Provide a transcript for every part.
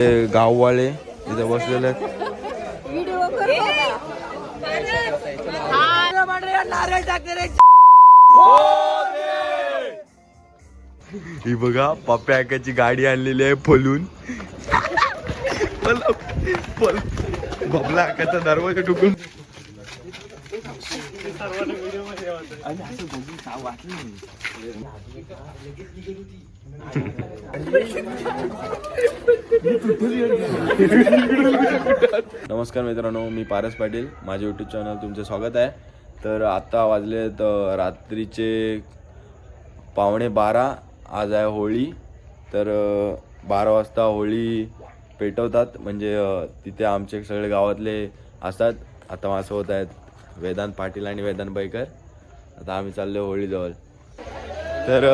ते गाववाले इथे बसलेले ही बघा पप्प्या आकाची गाडी आणलेली आहे फलून. बबला आकाचा दरवाजा टुकून नमस्कार मित्रांनो मी पारस पाटील. माझे यूट्यूब चॅनल तुमचं स्वागत आहे. तर आत्ता वाजले रात्रीचे पावणे बारा. आज आहे होळी. तर बारा वाजता होळी पेटवतात. म्हणजे तिथे आमचे सगळे गावातले असतात. आता माझ्यासोबत आहेत वेदांत पाटील आणि वेदांत बैकर. आता आम्ही चाललो होळीजवळ. तर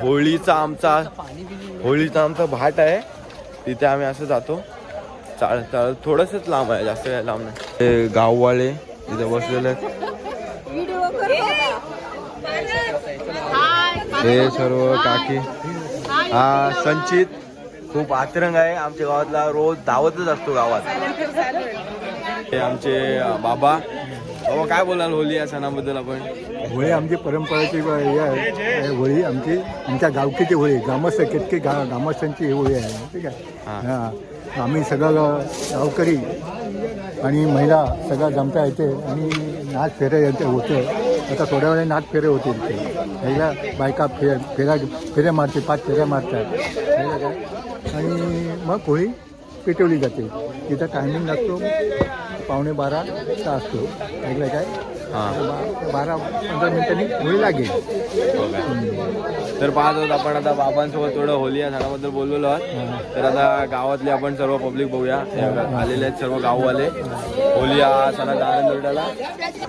होळीचा आमचा होळीचा आमचा भाट आहे. तिथे आम्ही असं जातो. चाल चाल थोडंसंच लांब आहे जास्त काय लांब नाही. ते गाववाले तिथे बसलेले हे सर्व काकी. हा संचित. खूप आतरंग आहे. आमच्या गावातला रोज धावतच असतो गावात. हे आमचे बाबा. बाबा काय बोलाल होली या सणाबद्दल आपण? होळी आमची परंपराची हे आहे. होळी आमची आमच्या गावकीची होळी ग्रामस्थ कितकी गा ग्रामस्थांची ही होळी आहे ठीक आहे? हा. आम्ही सगळं गाव- गावकरी आणि महिला सगळं जमता येते आणि नाच फेरे येते होते. आता थोड्या वेळाने नाच फेरे होते इथे पहिल्या बायका फे फेऱ्या फेऱ्या मारते पाच फेऱ्या मारतात. आणि मग होळी पेटवली जाते. तिथं टायमिंग असतो पावणे बाराचा असतो. ऐकलं काय? हा. बारा पंधरा मिनिटांनी होळी लागेल. हो काय? तर पाहत आहोत आपण आता बाबांसोबत थोडं होली या सणाबद्दल बोललेलो आहोत. तर आता गावातले आपण सर्व पब्लिक बघूया. बघा, आलेले आहेत सर्व गाववाले. होली या सणाचा आनंद लुटायला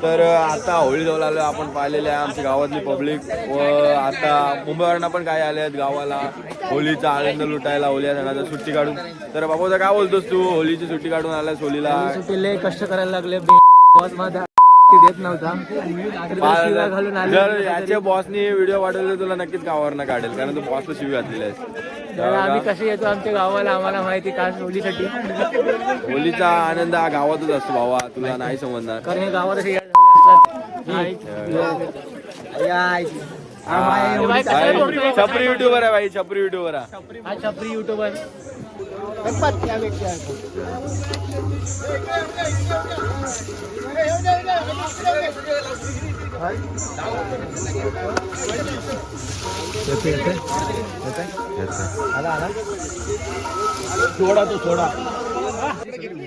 तर आता होळी जवळ आलो आपण पाहिलेले आहे आमच्या गावातली पब्लिक. व आता मुंबईवरनं पण काही आले आहेत गावाला. होलीचा आनंद लुटायला होली या सणाचा सुट्टी काढून. तर बाबा काय बोलतोस तू? होलीची सुट्टी काढून आलास होलीला सुट्टीले कष्ट करायला लागले. बॉस माझा देत नव्हता. घालून जर याच्या बॉसनी व्हिडिओ पाठवले तुला नक्कीच गावावर काढेल कारण तू बॉसला शिवी घातलेली आहेस. तर आम्ही कसे येतो आमच्या गावाला आम्हाला माहिती का होलीसाठी? होलीचा आनंद हा गावातच असतो भावा तुला नाही समजणार. कारण हे गावात असे या- असतात. हा, भाई, छपरी युट्यूबर आहे छपरी युट्यूबर आहे हा छपरी युट्यूबर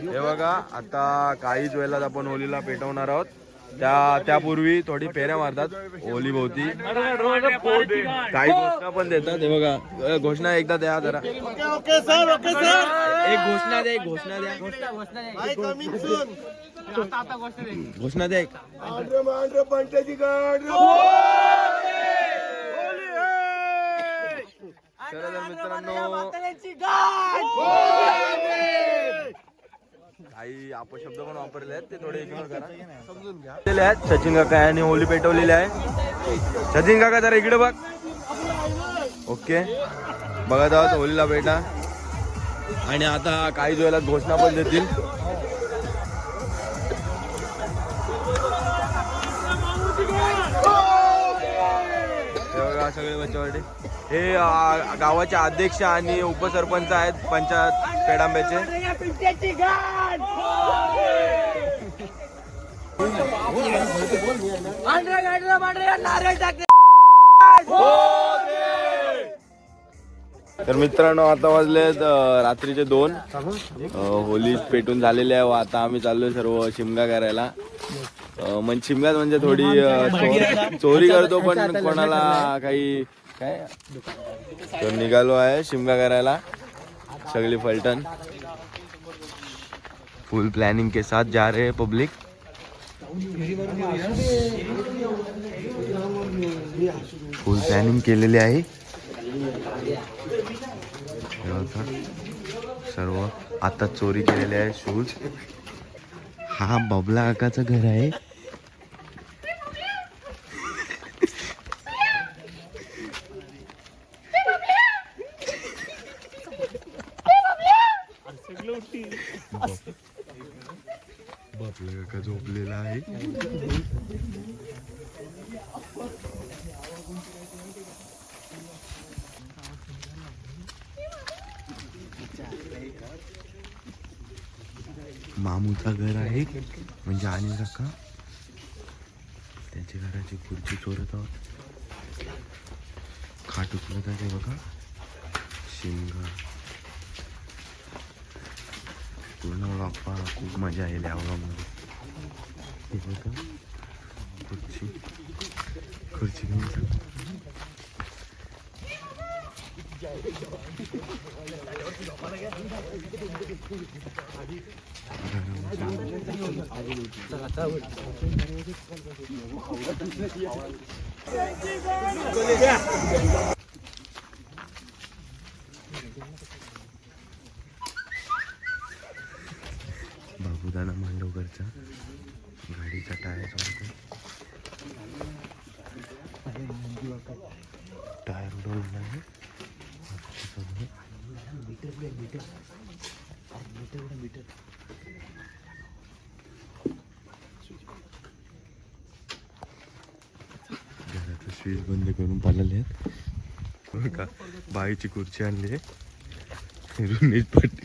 हे बघा आता काहीच वेळेला आपण होलीला पेटवणार आहोत. त्या त्यापूर्वी थोडी फेऱ्या मारतात. होली भोवती. काही घोषणा पण देतात. हे बघा घोषणा एकदा द्या जरा. एक घोषणा द्या एक घोषणा द्या. घोषणा द्या एक. तर मित्रांनो काही अपशब्द पण वापरले आहेत ते थोडे इग्नोर करा. समजून घ्या. आहेत सचिन काका यांनी होली पेटवलेली आहे. सचिन काका जरा इकडे बघ. ओके. बघत आहोत होलीला बेटा. आणि आता काही वेळेला घोषणा पण देतील. हे बघा सगळे हे गावाचे अध्यक्ष आणि उपसरपंच आहेत पंचायत पेडांब्याचे. तर मित्रांनो आता वाजलेत रात्रीचे दोन. होली पेटून झालेले आहे व आता आम्ही चाललोय सर्व शिमगा करायला. म्हणजे शिमगात म्हणजे थोडी चोरी करतो पण कोणाला काही काय? तर निघालो आहे शिमगा करायला. सगळी फलटण. फुल प्लॅनिंग के साथ जा रहे पब्लिक फुल प्लॅनिंग केलेली आहे. सर्व आता चोरी केलेले आहे शूज. हा बबला काकाचं घर आहे. बापला काका झोपलेला आहे. मामूचा घर आहे म्हणजे अनिल काका त्याच्या घराची खुर्ची चोरत आहोत. खाट उचलत आहे ते बघा. शेंगा. पूर्ण व्लॉग पहा खूप मजा येईल या व्लॉगमध्ये हे बघा खुर्ची खुर्ची घेऊन जा. बाबूदाना मांडवकरचा गाडीचा टायर टायर उडवलेला आहे. घराचं स्विच बंद करून पाळलेले आहेत. का? बाईची खुर्ची आणली आहे. रुमेश पाटील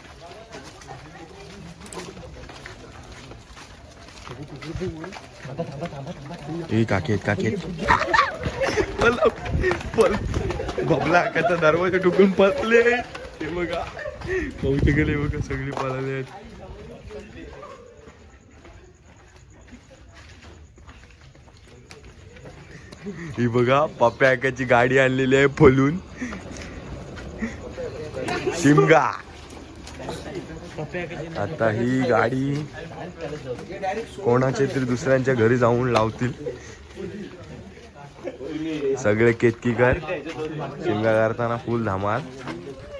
ए काकी आहेत काकी बबला काचा दरवाजा टुकून पसले बघा. पाहू गेले बघा सगळी पळाले आहेत. ही बघा पप्प्या गाडी आणलेली आहे फलून शिमगा. आता ही गाडी कोणाच्या तरी दुसऱ्यांच्या घरी जाऊन लावतील. सगळे केतकीकर शिमगा करताना फुल धामाल.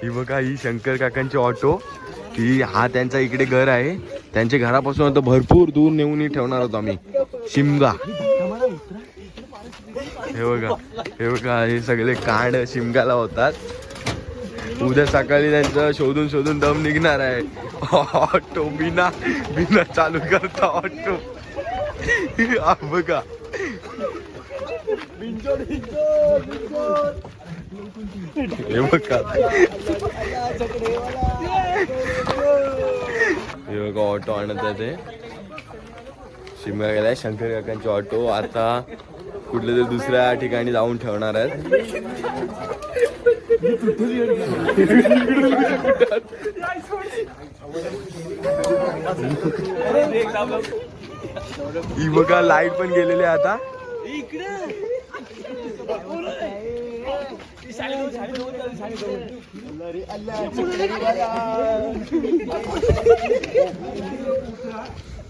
ही बघा ही शंकर काकांची ऑटो ही हा त्यांचा इकडे घर आहे. त्यांच्या घरापासून आता भरपूर दूर नेऊन ठेवणार होतो आम्ही. शिमगा. हे बघा हे बघा हे सगळे कांड शिमगाला होतात. उद्या सकाळी त्यांचं शोधून शोधून दम निघणार आहे. ऑटो बिना बिना चालू करता ऑटो. बघा. हे बघा. हे बघा ऑटो आणत आहे ते. शिमगा गेलाय शंकर काकांचे ऑटो. आता कुठल्या तरी दुसऱ्या ठिकाणी जाऊन ठेवणार आहेत. ही बघा लाइट पण गेलेली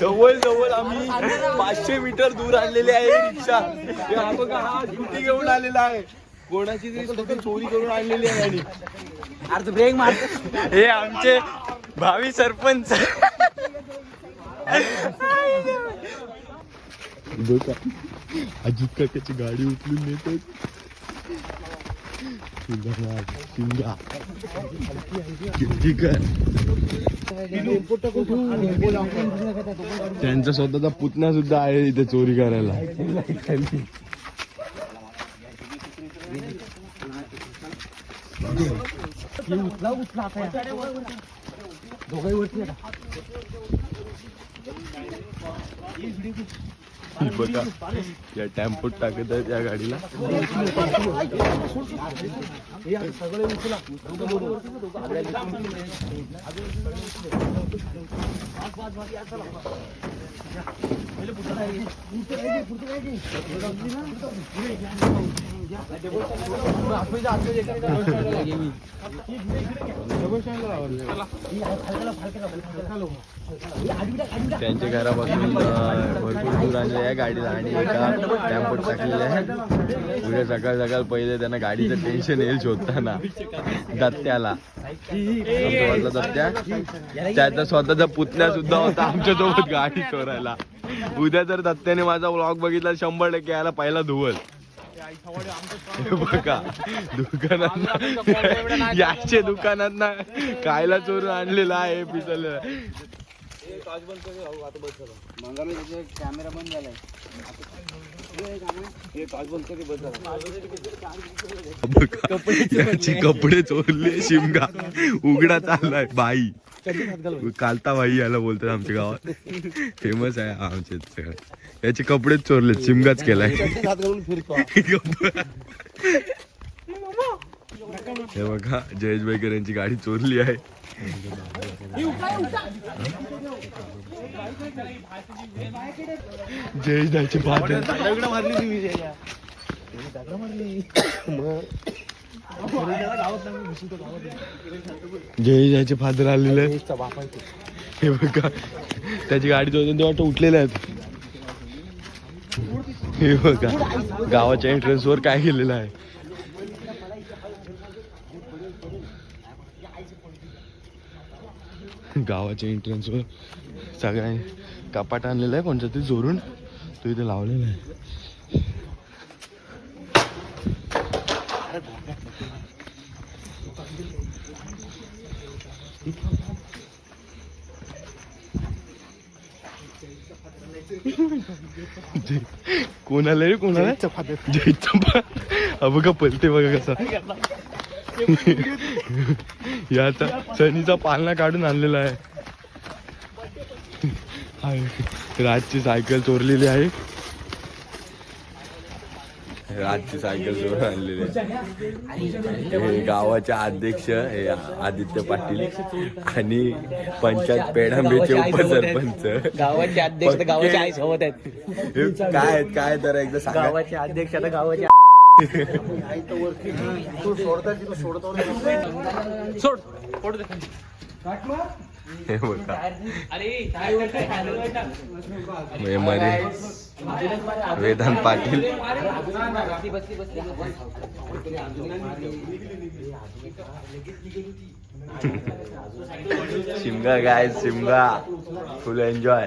जवळ जवळ आम्ही पाचशे मीटर दूर आणलेले आहे रिक्षा. बघा हा ड्युटी घेऊन आलेला आहे. कोणाची तरी स्वतः चोरी करून आणलेली आहे आणि अर्ध ब्रेक मार. हे आमचे भावी सरपंच. अजित काकाची गाडी उचलून नेतात. त्यांचा स्वतःचा पुतण्या सुद्धा आहे इथे चोरी करायला. हे बघा या टॅम्पोत टाकत आहेत या गाडीला. सगळे त्यांच्या घरापासून भरपूर दूर आणले आहे गाडीला आणि एका टॅम्पोट टाकलेले आहे. उद्या सकाळ सकाळ पहिले त्यांना गाडीचं टेन्शन येईल शोधताना दत्त्याला. दत्त्या त्याचा स्वतःचा पुतण्या सुद्धा होता आमच्यासोबत गाडी चोरायला. उद्या जर दत्त्याने माझा व्लॉग बघितला शंभर टक्के यायला पहिला धुवल. हे बघा दुकानात याचे दुकानात ना खायला चोरून आणलेला आहे पिसलेला याचे कपडे चोरले शिमगा उघडा चाललाय. बाई. कालता बाई याला बोलतात आमच्या गावात. फेमस आहे आमच्या सगळं. याचे कपडेच चोरले शिमगाच केलाय. हे बघा जयेश बाईकर यांची गाडी चोरली आहे. जयेश फादर जयेश दाचे फादर आलेले. हे बघा त्याची गाडी चोरून ते वाटतं उठलेले आहेत. हे बघा गावाच्या एंट्रन्स वर काय केलेलं आहे. गावाच्या एंट्रन्स वर सगळ्यांनी कपाट आणलेला आहे कोणत्या तरी जोरून तो इथे लावलेला आहे. जे- कोणाला रे कोणाला? जयचा हा बघा पलते बघा कसा. याचा सनीचा पालना काढून आणलेला आहे. आहे. राजची सायकल चोरलेली आहे. राजची सायकल चोरून आणलेली आहे. हे गावाचे अध्यक्ष हे आदित्य पाटील आणि पंचायत पेडांबेचे उपसरपंच. गावाचे अध्यक्ष गावाचे आई सोबत आहेत. हे काय आहेत? काय तर एकदा सांगा. गावाचे अध्यक्ष आता गावाचे सोड. सोड. हे बघा हे मध्ये वेदांत पाटील शिमगा काय शिमगा फुल एन्जॉय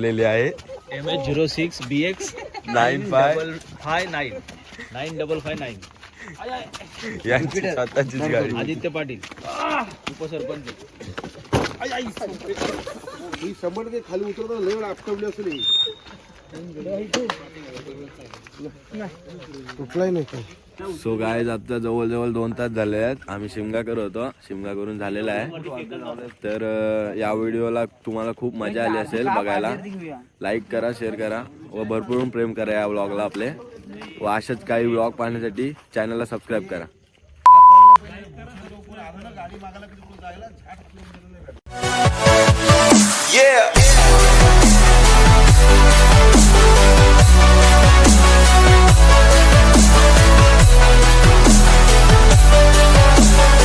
गलेली आहे. M H zero six B X nine five five nine nine double five nine यांची स्वतःचीच गाडी. आदित्य पाटील. उपसरपंच. शंभर ते खाली उतरताना लय वेळ आपटवली असेल कुठलाही नाही काही. सो गाय आता जवळजवळ दोन तास झाले आहेत. आम्ही शिमगा करत होतो. शिमगा करून झालेला आहे. तर या व्हिडिओला तुम्हाला खूप मजा आली असेल बघायला. लाईक करा शेअर करा. व भरपूर प्रेम करा या व्लॉगला आपले. व अशाच काही व्लॉग पाहण्यासाठी चॅनलला सबस्क्राईब करा. Yeah.